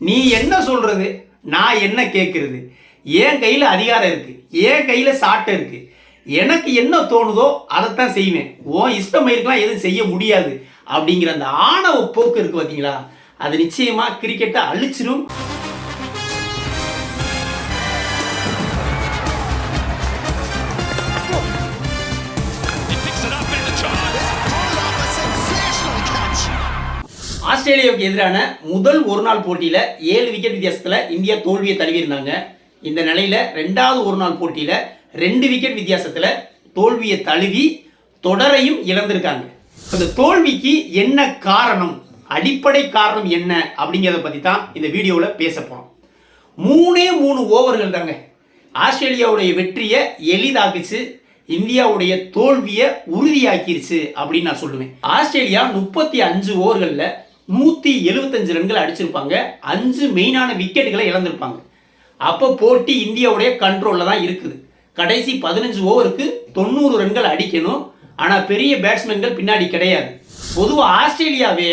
நீ என்ன சொல்கிறது நான் என்ன கேட்குறது என் கையில் அதிகாரம் இருக்குது என் கையில் சாட்டை இருக்குது எனக்கு என்ன தோணுதோ அதைத்தான் செய்வேன். உன் இஷ்டம் இருக்கலாம் எதுவும் செய்ய முடியாது. அப்படிங்கிற அந்த ஆணவ போக்கு இருக்குது பார்த்தீங்களா அது நிச்சயமாக கிரிக்கெட்டை அழிச்சிடும் ஆஸ்திரேலியாவுக்கு எதிரான முதல் ஒரு நாள் போட்டியில் ஏழு விக்கெட் வித்தியாசத்தில் இந்தியா தோல்வியை தழுவியிருந்தாங்க. இந்த நிலையில் ரெண்டாவது ஒரு நாள் போட்டியில் ரெண்டு விக்கெட் வித்தியாசத்தில் தோல்வியை தழுவி தொடரையும் இழந்திருக்காங்க. இந்த தோல்விக்கு என்ன காரணம்? அடிப்படை காரணம் என்ன? அப்படிங்கிறத பற்றி தான் இந்த வீடியோவில் பேச போகிறோம் மூணே மூணு ஓவர்கள் தாங்க. ஆஸ்திரேலியாவுடைய வெற்றியை எளிதாக்குச்சு. இந்தியாவுடைய தோல்வியை உறுதியாக்கிருச்சு அப்படின்னு நான் சொல்லுவேன். ஆஸ்திரேலியா முப்பத்தி அஞ்சு ஓவர்களில் நூற்றி எழுபத்தஞ்சு ரன்கள் அடிச்சிருப்பாங்க. அஞ்சு மெயினான விக்கெட்டுகளை இழந்திருப்பாங்க. அப்போ போட்டி இந்தியாவுடைய கண்ட்ரோலில் தான் இருக்குது. கடைசி பதினஞ்சு ஓவருக்கு தொண்ணூறு ரன்கள் அடிக்கணும். ஆனால் பெரிய பேட்ஸ்மேன்கள் பின்னாடி கிடையாது. பொதுவாக ஆஸ்திரேலியாவே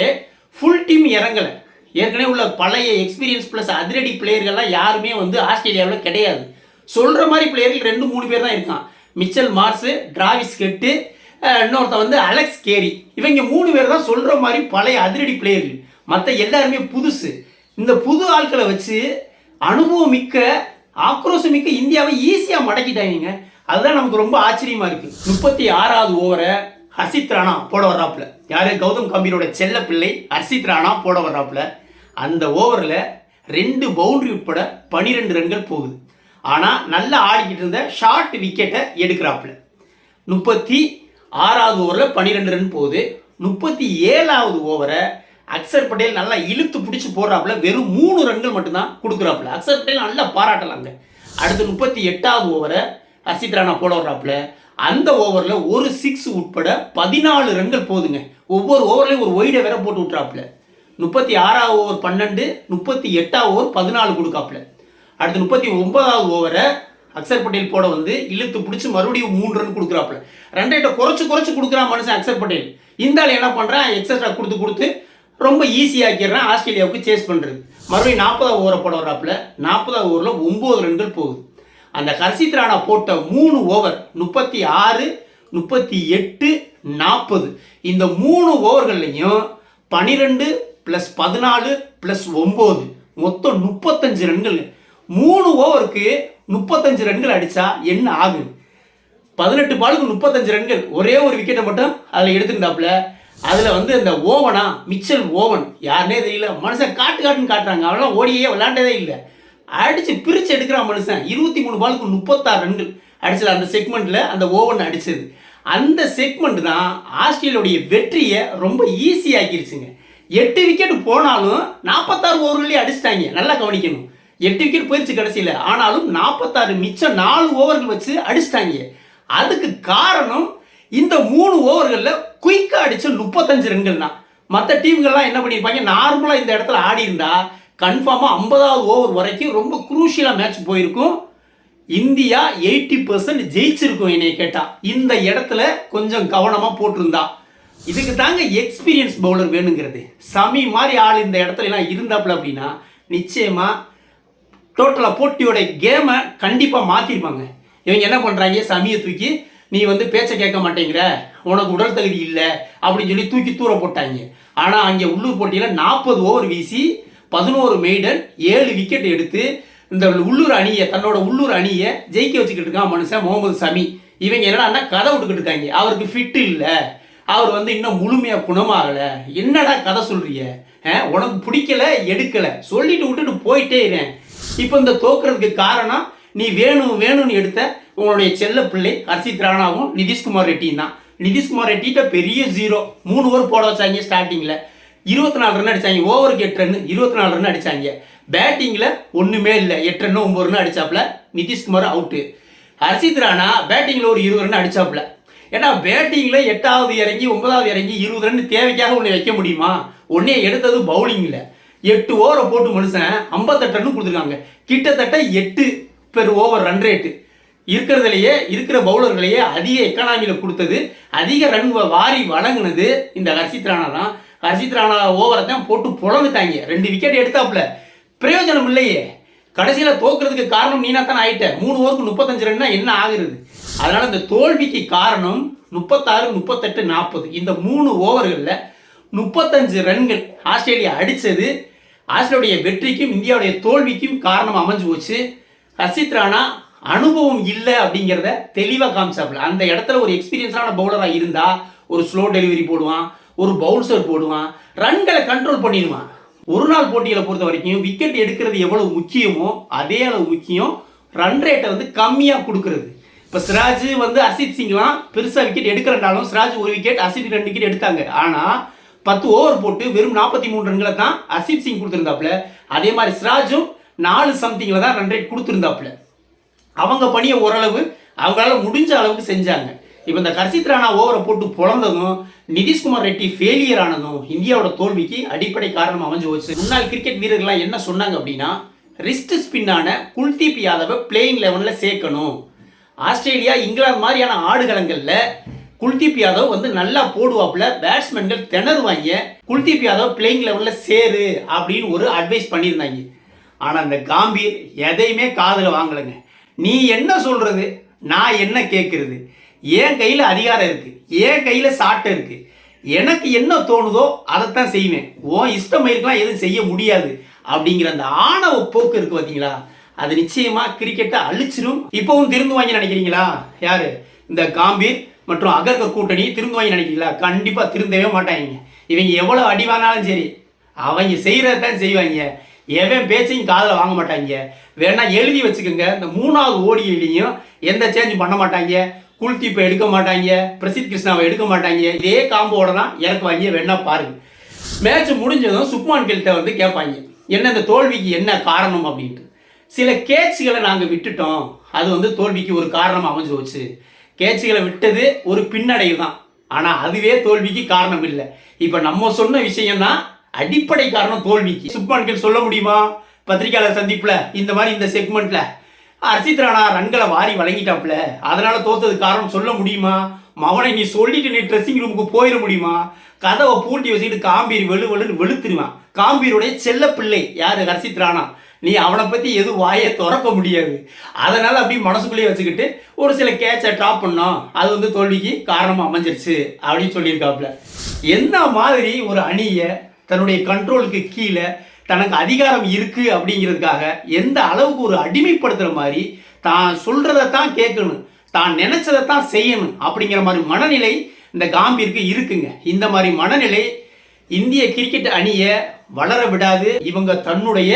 ஃபுல் டீம் இறங்கலை. ஏற்கனவே உள்ள பழைய எக்ஸ்பீரியன்ஸ் ப்ளஸ் அதிரடி பிளேயர்கள்லாம் யாருமே வந்து ஆஸ்திரேலியாவில் கிடையாது. சொல்கிற மாதிரி பிளேயர்கள் ரெண்டு மூணு பேர் தான் இருக்கான். மிச்சல் மார்ஸு டிராவிஸ் கெட்டு இன்னொருத்த இன்னொருத்தன் வந்து அலெக்ஸ் கேரி. இவங்க மூணு பேர் தான் சொல்கிற மாதிரி பழைய அதிரடி பிளேயர்கள் மற்ற எல்லாருமே புதுசு. இந்த புது ஆட்களை வச்சு அனுபவம் மிக்க ஆக்ரோஷம் மிக்க இந்தியாவை ஈஸியாக மடக்கிட்டாங்க அதுதான் நமக்கு ரொம்ப ஆச்சரியமா இருக்குது முப்பத்தி ஆறாவது ஓவரை ஹர்ஷித் ராணா போட வர்றாப்புல. யார்? கௌதம் கம்பீரோட செல்ல பிள்ளை ஹர்ஷித் ராணா போட வர்றாப்புல. அந்த ஓவரில் ரெண்டு பவுண்டரி உட்பட பனிரெண்டு ரன்கள் போகுது. ஆனால் நல்லா ஆடிக்கிட்டு இருந்த ஷார்ட் விக்கெட்டை எடுக்கிறாப்புல. முப்பத்தி ஆறாவது ஓவரில் பன்னிரெண்டு ரன் போகுது. முப்பத்தி ஏழாவது ஓவரை அக்சர் பட்டேல் நல்லா இழுத்து பிடிச்சி போடுறாப்புல. வெறும் மூணு ரன்கள் மட்டும்தான் கொடுக்குறாப்புல. அக்சர் பட்டேல் நல்லா பாராட்டலாங்க. அடுத்து முப்பத்தி எட்டாவது ஓவரை ஹர்ஷித் ராணா போட வர்றாப்புல. அந்த ஓவரில் ஒரு சிக்ஸ் உட்பட பதினாலு ரன்கள் போதுங்க ஒவ்வொரு ஓவர்லையும் ஒரு ஒய்டை வேற போட்டு விட்றாப்புல முப்பத்தி ஆறாவது ஓவர் பன்னெண்டு முப்பத்தி எட்டாவது ஓவர் பதினாலு கொடுக்காப்புல. அடுத்து முப்பத்தி ஒன்பதாவது ஓவரை அக்சர் பட்டேல் போட வந்து இழுத்து பிடிச்சி மறுபடியும் மூணு ரன் கொடுக்குறாப்புல. ரன் ரேட்டை குறைச்சு குறைச்சு கொடுக்குறான் மனுஷன் அக்சர் பட்டேல் இந்த ஆள் என்ன பண்ணுறான் எக்ஸட்ரா கொடுத்து கொடுத்து ரொம்ப ஈஸியாக்கிடுறான் ஆஸ்திரேலியாவுக்கு சேஸ் பண்ணுறது மறுபடியும் நாற்பதாவது ஓவரை போட வர்றாப்புல. நாற்பதாவது ஓவரில் ஒம்பது ரன்கள் போகுது. அந்த ஹர்ஷித் ராணா போட்ட மூணு ஓவர் முப்பத்தி ஆறு முப்பத்தி எட்டு நாற்பது. இந்த மூணு ஓவர்கள்லையும் பனிரெண்டு ப்ளஸ் பதினாலு ப்ளஸ் ஒம்பது மொத்தம் முப்பத்தஞ்சு ரன்கள். மூணு ஓவருக்கு முப்பத்தஞ்சு ரன்கள் அடித்தா என்ன ஆகும் பதினெட்டு பாலுக்கு முப்பத்தஞ்சு ரன்கள். ஒரே ஒரு விக்கெட்டை மட்டும் அதில் எடுத்துருந்தாப்புல அதில் வந்து இந்த ஓவனா மிச்சல் ஓவன். யாருனே தெரியல. மனுஷன் காட்டு காட்டுன்னு காட்டுறாங்க. அவெல்லாம் ஓடியே விளாண்டதே இல்லை. அடித்து பிரித்து எடுக்கிறான் மனுஷன் இருபத்தி மூணு பாலுக்கு முப்பத்தாறு ரன்கள் அடிச்சது. அந்த செக்மெண்ட்டில் அந்த ஓவன் அடித்தது அந்த செக்மெண்ட் தான் ஆஸ்திரேலியாவுடைய வெற்றியை ரொம்ப ஈஸியாக்கிருச்சுங்க எட்டு விக்கெட் போனாலும் நாற்பத்தாறு ஓவர்களே அடிச்சிட்டாங்க. நல்லா கவனிக்கணும். எட்டு விக்கெட் போயிடுச்சு கடைசியில். ஆனாலும் நாற்பத்தாறு மிச்சம் நாலு ஓவர்கள் வச்சு அடிச்சிட்டாங்க. அதுக்கு காரணம் இந்த மூணு ஓவர்களில் குயிக்காக அடித்த முப்பத்தஞ்சு ரன்கள் தான். மற்ற டீம்கள்லாம் என்ன பண்ணியிருப்பாங்க? நார்மலாக இந்த இடத்துல ஆடி இருந்தா கன்ஃபார்மாக ஐம்பதாவது ஓவர் வரைக்கும் ரொம்ப குரூஷியலாக மேட்ச் போயிருக்கும். இந்தியா எயிட்டி பர்சன்ட் ஜெயிச்சிருக்கும் என்னை கேட்டால் இந்த இடத்துல கொஞ்சம் கவனமாக போட்டிருந்தா. இதுக்கு தாங்க எக்ஸ்பீரியன்ஸ் பவுலர் வேணுங்கிறது. சமி மாதிரி ஆள் இந்த இடத்துல எல்லாம் இருந்தாப்புல அப்படின்னா நிச்சயமாக டோட்டலாக போட்டியோட கேமை கண்டிப்பாக மாற்றிருப்பாங்க இவங்க என்ன பண்ணுறாங்க சமியை தூக்கி நீ வந்து பேச்சை கேட்க மாட்டேங்கிற. உனக்கு உடல் தகுதி இல்லை. அப்படின்னு சொல்லி தூக்கி தூர போட்டாங்க. ஆனால் அங்கே உள்ளூர் போட்டியில் நாற்பது ஓவர் வீசி பதினோரு மெய்டன் ஏழு விக்கெட் எடுத்து இந்த உள்ளூர் அணியை தன்னோட உள்ளூர் அணியை ஜெயிக்க வச்சுக்கிட்டு இருக்கான் மனுஷன் முகமது சமி. இவங்க என்னடா கதை விட்டுக்கிட்டு இருக்காங்க? அவருக்கு ஃபிட்டு இல்லை. அவர் வந்து இன்னும் முழுமையாக குணமாகலை. என்னடா கதை சொல்கிறீங்க ஆ, உனக்கு பிடிக்கல எடுக்கலை. சொல்லிட்டு விட்டுட்டு போயிட்டே இருக்கேன் இப்போ இந்த தோக்குறதுக்கு காரணம் நீ வேணும் வேணும்னு எடுத்த உங்களுடைய செல்ல பிள்ளை ஹர்ஷித் ராணாவும் நிதிஷ்குமார் ரெட்டியும் தான். நிதிஷ்குமார் ரெட்டிகிட்ட பெரிய ஜீரோ மூணு ஓவர் போட வச்சாங்க ஸ்டார்டிங்கில் இருபத்தி நாலு ரன் அடிச்சாங்க. ஓவருக்கு எட்டு ரன் இருபத்தி நாலு ரன் அடிச்சாங்க. பேட்டிங்கில் ஒன்றுமே இல்லை. எட்டு ரன் ஒம்பது ரன் அடிச்சாப்புல நிதிஷ்குமார் அவுட்டு ஹர்ஷித் ராணா பேட்டிங்கில் ஒரு இருபது ரன் அடிச்சாப்புல. ஏன்னா பேட்டிங்கில் எட்டாவது இறங்கி ஒன்பதாவது இறங்கி இருபது ரன் தேவைக்காக ஒன்று வைக்க முடியுமா? ஒன்றே எடுத்தது பவுலிங்கில் எட்டு ஓவரை போட்டு மனுஷன் ஐம்பத்தெட்டு ரன் கொடுத்துருக்காங்க. கிட்டத்தட்ட எட்டு பெர் ஓவர் ரன் ரேட்டு இருக்கிறதுலையே இருக்கிற பவுலர்களையே அதிக எக்கனாமியில் கொடுத்தது. அதிக ரன் வ- வாரி வழங்கினது இந்த ஹர்ஷித் ராணா தான். ஹர்ஷித் ராணா ஓவரை தான் போட்டு புலந்துட்டாங்க ரெண்டு விக்கெட் எடுத்தாப்புல. பிரயோஜனம் இல்லையே. கடைசியில் தோக்குறதுக்கு காரணம் நீனா தான் ஆயிட்ட. மூணு ஓவருக்கு முப்பத்தஞ்சு ரன்னா என்ன ஆகுறது? அதனால் இந்த தோல்விக்கு காரணம் முப்பத்தாறு முப்பத்தெட்டு நாற்பது இந்த மூணு ஓவர்களில் முப்பத்தஞ்சு ரன்கள் ஆஸ்திரேலியா அடித்தது. ஆஸ்திரேலியாவுடைய வெற்றிக்கும் இந்தியாவுடைய தோல்விக்கும் காரணம் அமைஞ்சு போச்சு. ஹர்ஷித் ராணா அனுபவம் இல்லை அப்படிங்கிறத தெளிவாக காமிச்சாப்புல. அந்த இடத்துல ஒரு எக்ஸ்பீரியன்ஸான பவுலராக இருந்தால் ஒரு ஸ்லோ டெலிவரி போடுவான் ஒரு பவுன்சர் போடுவான் ரன்களை கண்ட்ரோல் பண்ணிடுவான். ஒரு நாள் போட்டிகளை பொறுத்த வரைக்கும் விக்கெட் எடுக்கிறது எவ்வளவு முக்கியமோ அதே அளவு முக்கியம். ரன் ரேட்டை வந்து கம்மியாக கொடுக்கறது. இப்போ சிராஜ் வந்து அசித் சிங்லாம் பெருசாக விக்கெட் எடுக்கிறனாலும் சிராஜ் ஒரு விக்கெட் அசித் ரெண்டு விக்கெட் எடுத்தாங்க. ஆனால் பத்து ஓவர் போட்டு வெறும் நாற்பத்தி மூணு ரன்களை தான் அசித் சிங் கொடுத்துருந்தாப்புல. அதே மாதிரி சிராஜும் நாலு சம்திங்கில் தான் ரன் ரேட் கொடுத்துருந்தாப்புல. அவங்க பணியை ஓரளவு அவங்களால முடிஞ்ச அளவுக்கு செஞ்சாங்க. இப்போ இந்த கர்ஷித் ராணா ஓவரை போட்டு பிறந்ததும் நிதிஷ்குமார் ரெட்டி ஃபெயிலியர் ஆனதும் இந்தியாவோட தோல்விக்கு அடிப்படை காரணம் அமைஞ்சு போச்சு. முன்னாள் கிரிக்கெட் வீரர்கள்லாம் என்ன சொன்னாங்க அப்படின்னா ரிஸ்ட் ஸ்பின்னான குல்தீப் யாதவை பிளேயிங் லெவனில் சேர்க்கணும். ஆஸ்திரேலியா இங்கிலாந்து மாதிரியான ஆடுகளங்களில் குல்தீப் யாதவ் வந்து நல்லா போடுவாப்புல பேட்ஸ்மேன்கள் திணறுவாங்க. குல்தீப் யாதவ் பிளேயிங் லெவலில் சேரு அப்படின்னு ஒரு அட்வைஸ் பண்ணியிருந்தாங்க. ஆனால் அந்த காம்பீர் எதையுமே காதில் வாங்கலைங்க. நீ என்ன சொல்கிறது நான் என்ன கேட்குறது என் கையில் அதிகாரம் இருக்குது என் கையில் சாட்டை இருக்குது எனக்கு என்ன தோணுதோ அதைத்தான் செய்வேன். உன் இஷ்டம் இருக்கலாம் எதுவும் செய்ய முடியாது அப்படிங்கிற அந்த ஆணவ போக்கு இருக்கு பார்த்தீங்களா அது நிச்சயமா கிரிக்கெட்டை அழிச்சிடும் இப்பவும் திருந்துவாங்க நினைக்கிறீங்களா? யாரு? இந்த காம்பீர் மற்றும் அகர்க கூட்டணி திருந்துவாங்க நினைக்கிறீங்களா கண்டிப்பாக திருந்தவே மாட்டாங்க. இவங்க எவ்வளோ அடி வாங்கினாலும் சரி அவங்க செய்கிறதான் தான் செய்வாங்க. எவன் பேச்சையும் காதில் வாங்க மாட்டாங்க. வேணா எழுதி வச்சுக்கோங்க. இந்த மூணாவது ஓடியிலையும் எந்த சேஞ்சும் பண்ண மாட்டாங்க. குல்தீப்பை எடுக்க மாட்டாங்க. பிரசித் கிருஷ்ணாவை எடுக்க மாட்டாங்க. இதே காம்போட தான் இறக்குவாங்க. வேணா பாருங்க. மேட்ச் முடிஞ்சதும் சுக்மான் கில்ட்ட வந்து கேட்பாங்க. என்ன இந்த தோல்விக்கு என்ன காரணம் அப்படின்ட்டு. சில கேட்சுகளை நாங்கள் விட்டுட்டோம். அது வந்து தோல்விக்கு ஒரு காரணம் அமைஞ்சு போச்சு. கேட்சிகளை விட்டது ஒரு பின்னடைவு தான் ஆனால் அதுவே தோல்விக்கு காரணம் இல்லை இப்போ நம்ம சொன்ன விஷயம்னா அடிப்படை காரணம் தோல்விக்கு. சுப்மான்கள் சொல்ல முடியுமா? பத்திரிகையாளர் சந்திப்பில் இந்த மாதிரி இந்த செக்மெண்ட்ல ஹர்ஷித் ராணா ரன்களை வாரி வழங்கிட்டாப்புல. அதனால தோத்தது காரணம் சொல்ல முடியுமா? மவனை நீ சொல்லிட்டு நீ ட்ரெஸ்ஸிங் ரூமுக்கு போயிட முடியுமா? கதவை பூட்டி வச்சுக்கிட்டு காம்பீர் வெளு வெளுன்னு வெளுத்துருவான். காம்பீருடைய செல்ல பிள்ளை யார்? ஹர்ஷித் ராணா. நீ அவனை பற்றி எதுவும் வாயை திறக்க முடியாது. அதனால் அப்படி மனசுக்குள்ளேயே வச்சுக்கிட்டு ஒரு சில கேட்சை ட்ராப் பண்ணோம். அது வந்து தோல்விக்கு காரணமாக அமைஞ்சிருச்சு அப்படின்னு சொல்லியிருக்காப்புல. என்ன மாதிரி ஒரு அணியை தன்னுடைய கண்ட்ரோலுக்கு கீழே தனக்கு அதிகாரம் இருக்குது அப்படிங்கிறதுக்காக எந்த அளவுக்கு ஒரு அடிமைப்படுத்துகிற மாதிரி தான் சொல்கிறத தான் கேட்கணும். தான் நினைச்சதை தான் செய்யணும் அப்படிங்கிற மாதிரி மனநிலை இந்த காம்பிற்கு இருக்குங்க. இந்த மாதிரி மனநிலை இந்திய கிரிக்கெட் அணியை வளர விடாது. இவங்க தன்னுடைய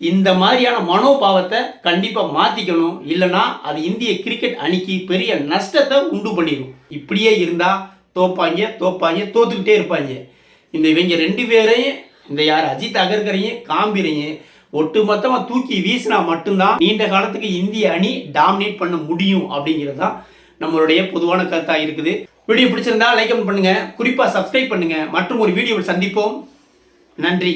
இந்த மாதிரியான மனோபாவத்தை கண்டிப்பாக மாற்றிக்கணும் இல்லைன்னா அது இந்திய கிரிக்கெட் அணிக்கு பெரிய நஷ்டத்தை உண்டு பண்ணிடும் இப்படியே இருந்தால் தோப்பாங்க தோப்பாங்க தோத்துக்கிட்டே இருப்பாங்க. இந்த இவங்க ரெண்டு பேரையும் இந்த யார் அஜித் அகர்கரையும் காம்பீரையும் ஒட்டுமொத்தமாக தூக்கி வீசினா மட்டும்தான் நீண்ட காலத்துக்கு இந்திய அணி டாமினேட் பண்ண முடியும் அப்படிங்கிறது தான் நம்மளுடைய பொதுவான கருத்தாக இருக்குது. வீடியோ பிடிச்சிருந்தா லைக் பண்ணுங்கள் குறிப்பாக சப்ஸ்கிரைப் பண்ணுங்கள் மற்றும் ஒரு வீடியோவில் சந்திப்போம். நன்றி.